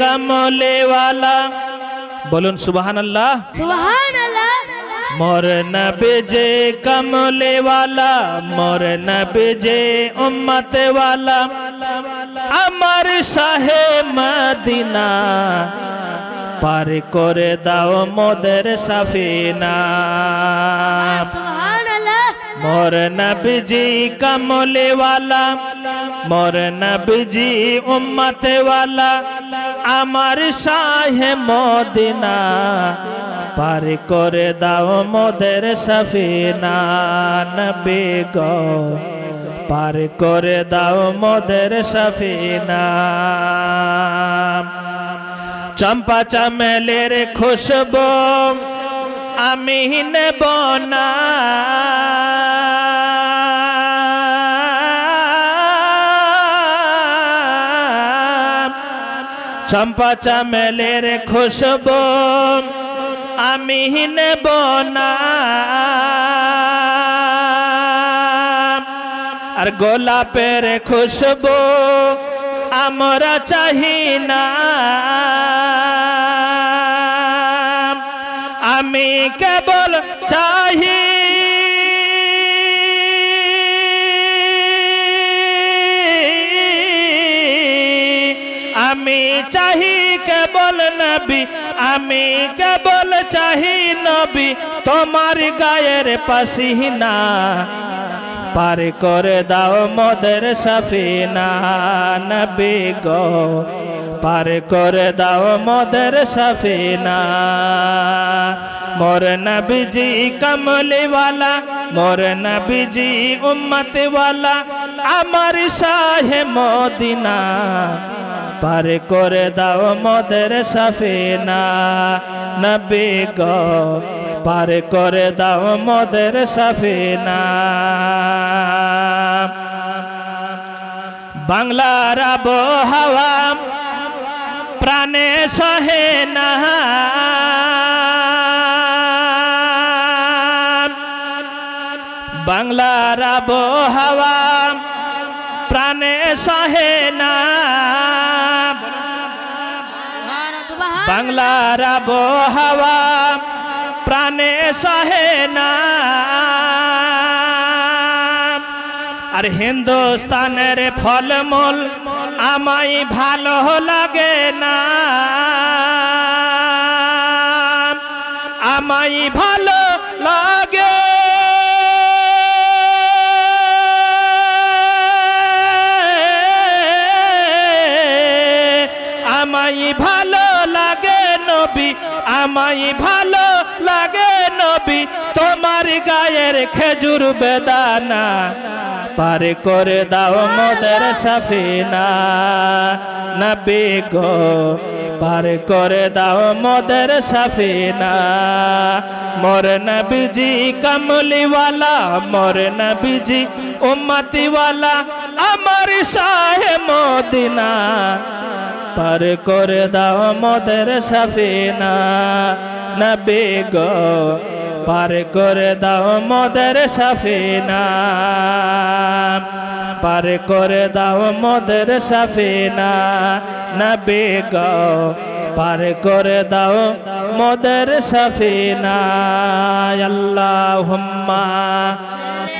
কমলেওয়ালা বলুন সুবাহান আল্লাহ সুবহান আল্লাহ মোর নবী যে কমলেওয়ালা মোর নবী যে উম্মতওয়ালা আমার শাহে মদিনা পার করে দাও মোদের সাফিনা। সুবহান আল্লাহ মোর নবীজি মোর নবীজি উম্মতে वाला আমার শাহে মদিনা, পার করে দাও মোদের সফিনা নবী গো। পার করে দাও মোদের সফিনা। চম্পা চামেলের খুশবু আমি নেব না। চম্পা চামেলের খুশবু আমি নেব না। আর গোলাপের খুশবু আমরা চাহি না। আমি কেবল চাহি আমি চাহি কেবল নবী, আমি কেবল চাহি নবী, তোমার গায়ের পাসিনা। পার করে দাও মদের সফিনা নবি গো। পার করে দাও মদের সাফিনা। মোর নবিজি কমলিওয়ালা, মোর নবিজি উম্মতওয়ালা, আমার শাহে মদিনা। পার করে দাও মদের সফিনা। নবী গো, পার করে দাও মদের সফিনা। বাংলার আবহাওয়া প্রাণে সহে না। বাংলার আবহাওয়া প্রাণে সহে না। বাংলার আবহাওয়া প্রাণে সহে না। আর হিন্দুস্তানের ফলমূল আমায় ভালো লাগে না। আমায় ভালো লাগে নবী, আমায় ভালো লাগে নবী, তোমার গায়ের খেজুর বেদানা পার করে দাও মোদের সাফিনা। নবী গো, পার করে দাও মোদের সফিনা। মোর নবীজি কমলিওয়ালা, মোর নবীজি উম্মতিওয়ালা, আমার শাহে মদিনা। পার করে দাও মোদের সফিনা নবী গো পার করে দাও মোদের সফিনা পার করে দাও মোদের সফিনা নবী গো পার করে দাও মোদের সফিনা আল্লাহুম্মা